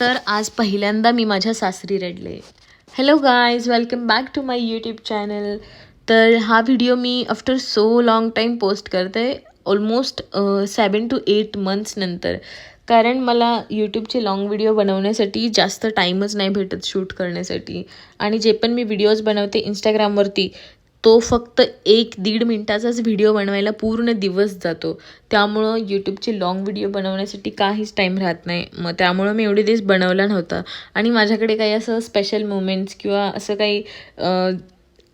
तर आज पहिल्यांदा मी माझ्या सासरी रडले. Hello guys welcome back to my YouTube channel तर हा व्हिडिओ मी after so long time post करते almost seven to eight months नंतर. कारण मला यूट्यूबचे लाँग व्हिडिओ बनवण्यासाठी जास्त टाईमच नाही भेटत शूट करण्यासाठी. आणि जे पण मी व्हिडिओज बनवते इंस्टाग्रामवरती तो फक्त एक दीड मिनटाचाच व्हिडिओ बनवायला पूर्ण दिवस जातो. त्यामुळं यूट्यूबचे लाँग व्हिडिओ बनवण्यासाठी काहीच टाईम राहत नाही. मग त्यामुळं मी एवढे दिवस बनवला नव्हता. आणि माझ्याकडे काही असं स्पेशल मुमेंट्स किंवा असं काही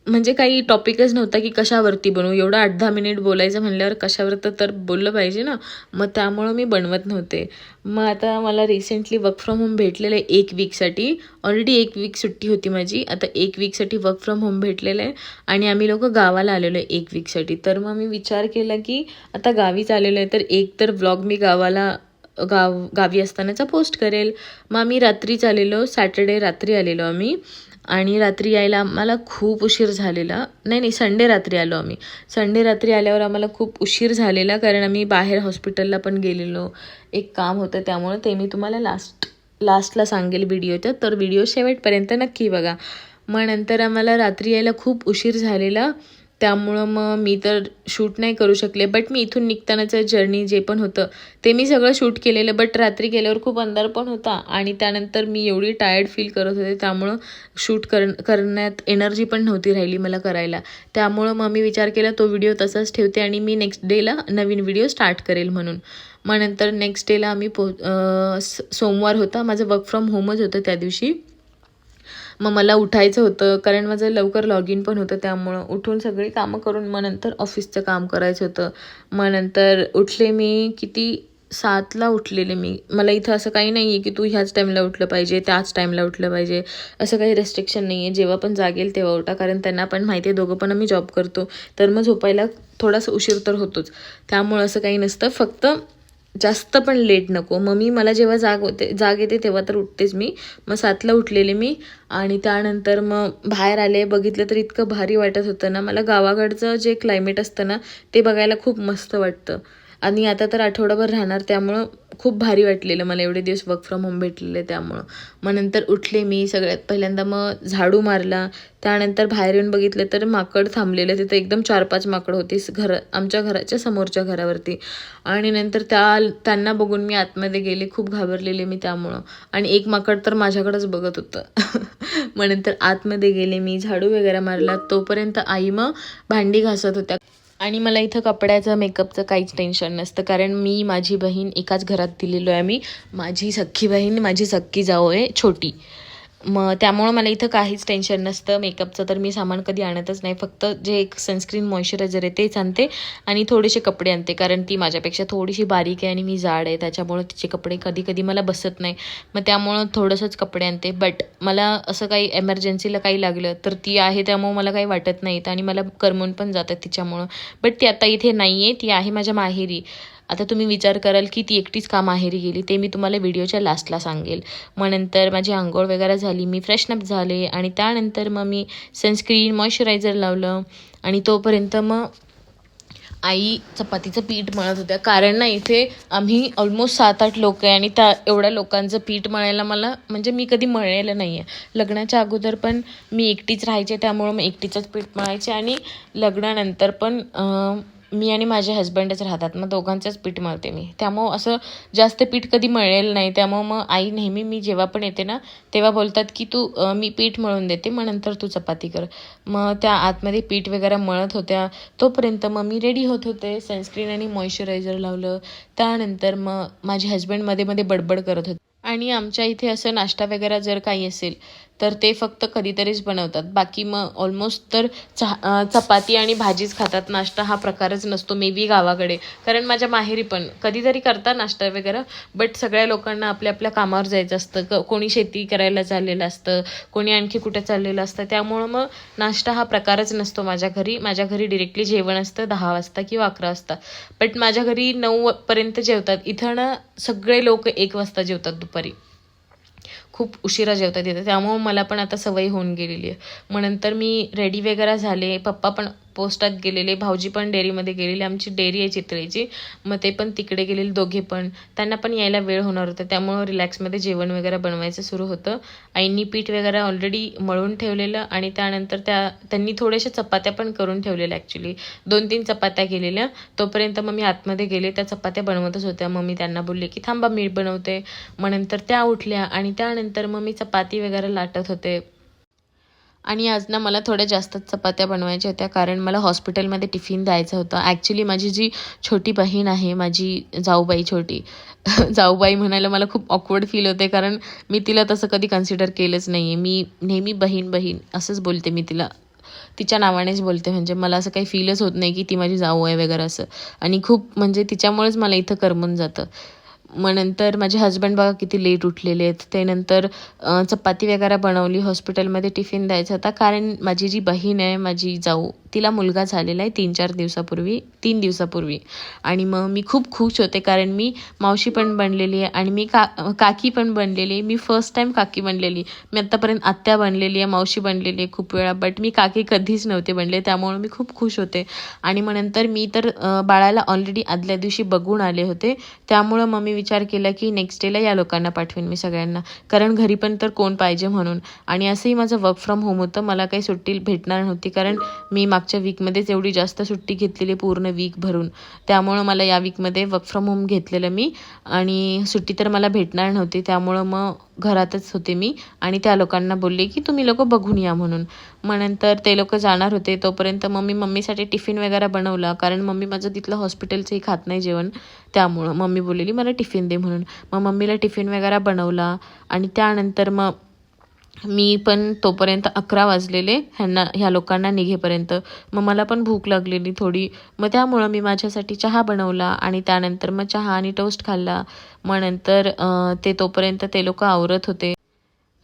म्हणजे काही टॉपिकच नव्हता की कशावरती बनवू. एवढं आठ दहा मिनिट बोलायचं म्हणल्यावर कशावर तर बोललं पाहिजे ना. मग त्यामुळं मी बनवत नव्हते. मग आता मला रिसेंटली वर्क फ्रॉम होम भेटलेलं आहे एक वीकसाठी ऑलरेडी एक वीक सुट्टी होती माझी. आता एक वीकसाठी वर्क फ्रॉम होम भेटलेलं आहे. आणि आम्ही लोक गावाला आलेलो आहे एक वीकसाठी तर मग मी विचार केला की आता गावीच आलेलो आहे तर एक तर व्लॉग मी गावाला गाव गावी असतानाचा पोस्ट करेल. मग आम्ही रात्रीच आलेलो. सॅटर्डे रात्री आलेलो आम्ही. आणि रात्री यायला आम्हाला खूप उशीर झालेला. नाही नाही संडे रात्री आलो आम्ही. संडे रात्री आल्यावर आम्हाला खूप उशीर झालेला कारण आम्ही बाहेर हॉस्पिटलला पण गेलेलो. एक काम होतं त्यामुळं ते मी तुम्हाला लास्ट लास्टला सांगेल व्हिडिओच्या तर व्हिडिओ शेवटपर्यंत नक्की बघा. मग नंतर आम्हाला रात्री यायला खूप उशीर झालेला. त्यामुळं मग मी तर शूट नाही करू शकले. बट मी इथून निघतानाचं जर्नी जे पण होतं ते मी सगळं शूट केलेलं. बट रात्री गेल्यावर खूप अंधार पण होता आणि त्यानंतर मी एवढी टायर्ड फील करत होते. त्यामुळं शूट कर करण्यात एनर्जी पण नव्हती राहिली मला करायला. त्यामुळं मग मी विचार केला तो व्हिडिओ तसाच ठेवते आणि मी नेक्स्ट डेला नवीन व्हिडिओ स्टार्ट करेल म्हणून. मग नंतर नेक्स्ट डेला आम्ही पो स- सोमवार होता. माझं वर्क फ्रॉम होमच होतं त्या दिवशी. मग मला उठायचं होतं कारण माझं लवकर लॉग इन पण होतं त्यामुळं. उठून सगळी कामं करून मग नंतर ऑफिसचं काम करायचं होतं. मग नंतर उठले मी किती? सातला उठलेले मी. मला इथं असं काही नाही आहे की तू ह्याच टाईमला उठलं पाहिजे त्याच टाईमला उठलं पाहिजे. असं काही रेस्ट्रिक्शन नाही आहे जेव्हा पण जागेल तेव्हा उठा कारण त्यांना पण माहिती आहे दोघं पण आम्ही जॉब करतो. तर मग झोपायला थोडासा उशीर तर होतोच. त्यामुळं असं काही नसतं. फक्त जास्त पण लेट नको. मग मी मला जेव्हा जाग होते जाग येते तेव्हा तर उठतेच मी. मग सातला उठलेले मी आणि त्यानंतर मग बाहेर आले बघितलं तर इतकं भारी वाटत होतं ना. मला गावाकडचं जे क्लायमेट असतं ना ते बघायला खूप मस्त वाटतं. आणि आता तर आठवडाभर राहणार त्यामुळं खूप भारी वाटलेलं. मला एवढे दिवस वर्क फ्रॉम होम भेटलेले त्यामुळं. मग नंतर उठले मी सगळ्यात पहिल्यांदा मग झाडू मारला. त्यानंतर बाहेर येऊन बघितलं तर माकड थांबलेलं. तिथं एकदम चार पाच माकड होती घर आमच्या घराच्या समोरच्या घरावरती. आणि नंतर त्या त्यांना बघून मी आतमध्ये गेले. खूप घाबरलेले मी त्यामुळं. आणि एक माकड तर माझ्याकडंच बघत होतं. मग नंतर आतमध्ये गेले मी. झाडू वगैरे मारला. तोपर्यंत आई मग भांडी घासत होत्या. आणि मला इथं कपड्याचं मेकअपचं काहीच टेन्शन नसतं. कारण मी माझी बहीण एकाच घरात दिलेलो आहे मी. माझी सख्खी बहीण माझी सख्खी जाऊ आहे छोटी. मग त्यामुळं मला इथं काहीच टेन्शन नसतं. मेकअपचं तर मी सामान कधी आणतच नाही. फक्त जे एक सनस्क्रीन मॉइश्चरायझर आहे तेच आणते आणि थोडेसे कपडे आणते. कारण ती माझ्यापेक्षा थोडीशी बारीक आहे आणि मी जाड आहे. त्याच्यामुळं तिचे कपडे कधी कधी मला बसत नाही. मग त्यामुळं थोडंसंच कपडे आणते. बट मला असं काही एमर्जन्सीला काही लागलं तर ती आहे त्यामुळं मला काही वाटत नाहीत आणि मला करमून पण जातात तिच्यामुळं. बट ती आता इथे नाही आहे ती आहे माझ्या माहेरी. आता तुम्ही विचार कराल की ती एकटीच का माहेरी गेली? ते मी तुम्हाला व्हिडिओच्या लास्टला सांगेल. मग नंतर माझी आंघोळ वगैरे झाली मी फ्रेशनअप झाले आणि त्यानंतर मग मी सनस्क्रीन मॉइश्चरायझर लावलं आणि तोपर्यंत मग आई चपातीचं पीठ मळत होत्या. कारण ना इथे आम्ही ऑलमोस्ट सात आठ लोक आहे आणि त्या एवढ्या लोकांचं पीठ मळायला मला म्हणजे मी कधी मळलेलं नाही आहे लग्नाच्या अगोदर पण मी एकटीच राहायचे त्यामुळं मी एकटीचंच पीठ मळायचे आणि लग्नानंतर पण मी आणि माझे हस्बंडच राहतात. मग दोघांचंच पीठ मळते मी. त्यामुळं असं जास्त पीठ कधी मळेल नाही. त्यामुळं मग आई नेहमी मी जेव्हा पण येते ना तेव्हा बोलतात की तू मी पीठ मळून देते मग नंतर तू चपाती कर. मग त्या आतमध्ये पीठ वगैरे मळत होत्या. तोपर्यंत मग मी रेडी होत होते. सनस्क्रीन आणि मॉइश्चरायझर लावलं. त्यानंतर मग माझे हस्बंडमध्ये मध्ये बडबड करत होते. आणि आमच्या इथे असं नाश्ता वगैरे जर काही असेल तर ते फक्त कधीतरीच बनवतात. बाकी मग ऑलमोस्ट तर चहा चपाती आणि भाजीच खातात. नाश्ता हा प्रकारच नसतो मे बी गावाकडे. कारण माझ्या माहेरी पण कधीतरी करतात नाश्ता वगैरे बट सगळ्या लोकांना आपल्या आपल्या कामावर जायचं असतं. क कोणी शेती करायला चाललेलं असतं कोणी आणखी कुठे चाललेलं असतं. त्यामुळं मग नाश्ता हा प्रकारच नसतो माझ्या घरी. माझ्या घरी डिरेक्टली जेवण असतं दहा वाजता किंवा अकरा वाजता. बट माझ्या घरी नऊ पर्यंत जेवतात. इथं ना सगळे लोक एक वाजता जेवतात दुपारी. खूप उशिरा जेवता येतं. त्यामुळं मला पण आता सवय होऊन गेलेली आहे. मग नंतर मी रेडी वगैरे झाले. पप्पा पण पोस्टात गेलेले भाऊजी पण डेअरीमध्ये गेलेले आमची डेअरी आहे चितळेची. मग ते पण तिकडे गेलेले दोघे पण. त्यांना पण यायला वेळ होणार होता. त्यामुळं रिलॅक्समध्ये जेवण वगैरे बनवायचं सुरू होतं. आईंनी पीठ वगैरे ऑलरेडी मळून ठेवलेलं आणि त्यानंतर त्या त्यांनी थोड्याशा चपात्या पण करून ठेवलेल्या ॲक्च्युली दोन तीन चपात्या केलेल्या. तोपर्यंत मग मी आतमध्ये गेले. त्या चपात्या बनवतच होत्या. मग मी त्यांना बोलले की थांबा मी बनवते. मग नंतर त्या उठल्या आणि त्यानंतर मग मी चपाती वगैरे लाटत होते. आणि आज ना मला थोड्या जास्तच चपात्या बनवायच्या होत्या कारण मला हॉस्पिटलमध्ये टिफिन द्यायचं होतं. ॲक्च्युली माझी जी छोटी बहीण आहे माझी जाऊबाई छोटी जाऊबाई म्हणायला मला खूप ऑकवर्ड फील होते कारण मी तिला तसं कधी कन्सिडर केलंच नाही आहे मी नेहमी बहीण बहीण असंच बोलते मी तिला. तिच्या नावानेच बोलते म्हणजे मला असं काही फीलच होत नाही की ती माझी जाऊ आहे वगैरे असं. आणि खूप म्हणजे तिच्यामुळेच मला इथं करमून जातं. मग नंतर माझे हजबंड बघा किती लेट उठलेले आहेत. ते नंतर चपाती वगैरे बनवली. हॉस्पिटलमध्ये टिफिन द्यायचा होता. कारण माझी जी बहीण आहे माझी जाऊ तिला मुलगा झालेला आहे तीन चार दिवसापूर्वी तीन दिवसापूर्वी. आणि मग मी खूप खुश होते कारण मी मावशी पण बनलेली आहे आणि मी का काकी पण बनलेली आहे. मी फर्स्ट टाईम काकी बनलेली मी आत्तापर्यंत आत्या बनलेली आहे मावशी बनलेली आहे खूप वेळा बट मी काकी कधीच नव्हते बनले त्यामुळे मी खूप खुश होते. आणि मग नंतर मी तर बाळाला ऑलरेडी आदल्या दिवशी बघून आले होते. त्यामुळं मग मी विचार केला की नेक्स्ट डेला या लोकांना पाठवेन मी सगळ्यांना. कारण घरी पण तर कोण पाहिजे म्हणून. आणि असंही माझं वर्क फ्रॉम होम होतं. मला काही सुट्टी भेटणार नव्हती कारण मी माग मागच्या वीकमध्येच एवढी जास्त सुट्टी घेतलेली पूर्ण वीक भरून. त्यामुळं मला या वीकमध्ये वर्क फ्रॉम होम घेतलेलं मी. आणि सुट्टी तर मला भेटणार नव्हती त्यामुळं मग घरातच होते मी. आणि त्या लोकांना बोलले की तुम्ही लोक बघून या म्हणून. मग नंतर ते लोक जाणार होते तोपर्यंत मग मी मम्मीसाठी टिफिन वगैरे बनवला. कारण मम्मी माझं तिथलं हॉस्पिटलचंही खात नाही जेवण. त्यामुळं मम्मी बोललेली मला टिफिन दे म्हणून. मग मम्मीला टिफिन वगैरे बनवला. आणि त्यानंतर मग मी पण तोपर्यंत अकरा वाजलेले ह्यांना ह्या लोकांना निघेपर्यंत. मग मला पण भूक लागलेली थोडी. मग त्यामुळं मी माझ्यासाठी चहा बनवला आणि त्यानंतर मग चहा आणि टोस्ट खाल्ला. मग नंतर ते तोपर्यंत ते लोक आवरत होते.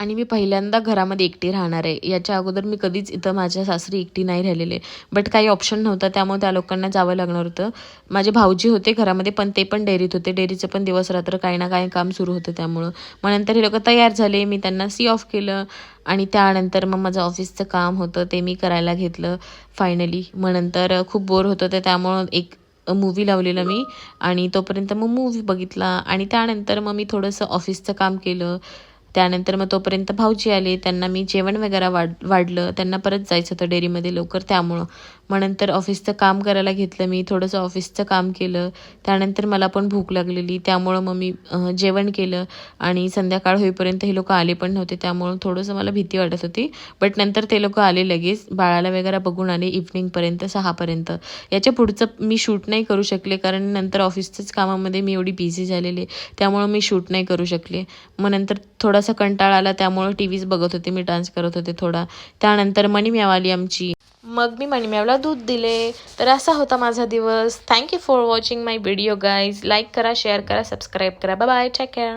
आणि मी पहिल्यांदा घरामध्ये एकटी राहणार आहे. याच्या अगोदर मी कधीच इथं माझ्या सासरी एकटी नाही राहिलेले. बट काही ऑप्शन नव्हता त्यामुळे त्या लोकांना जावं लागणार होतं. माझे भाऊजी होते घरामध्ये पण ते पण डेअरीत होते. डेअरीचं पण दिवस रात्र काही ना काही काम सुरू होतं त्यामुळं. मग नंतर हे लोक तयार झाले मी त्यांना सी ऑफ केलं. आणि त्यानंतर मग माझं ऑफिसचं काम होतं ते मी करायला घेतलं फायनली मग नंतर खूप बोर होतं ते त्यामुळं एक मूवी लावलेलं मी. आणि तोपर्यंत मग मूवी बघितला. आणि त्यानंतर मग मी थोडंसं ऑफिसचं काम केलं. त्यानंतर मग तोपर्यंत भाऊजी आले त्यांना मी जेवण वगैरे वाढ वाढलं त्यांना परत जायचं होतं डेअरीमध्ये लवकर त्यामुळं. मग नंतर ऑफिसचं काम करायला घेतलं मी थोडंसं ऑफिसचं काम केलं. त्यानंतर मला पण भूक लागलेली त्यामुळं मग मी जेवण केलं आणि संध्याकाळ होईपर्यंत हे लोक आले पण नव्हते त्यामुळं थोडंसं मला भीती वाटत होती. बट नंतर ते लोक आले लगेच बाळाला वगैरे बघून आले इव्हनिंगपर्यंत सहापर्यंत. याच्या पुढचं मी शूट नाही करू शकले कारण नंतर ऑफिसच्याच कामामध्ये मी एवढी बिझी झालेले त्यामुळं मी शूट नाही करू शकले. मग नंतर थोडं थोडासा कंटाळा आला त्यामुळे टी व्हीच बघत होते मी डान्स करत होते थोडा. त्यानंतर मणिम्याव आली आमची. मग मी मणिम्यावला दूध दिले. तर असा होता माझा दिवस. Thank you for watching my video guys like करा शेअर करा सबस्क्राईब करा. Bye bye take care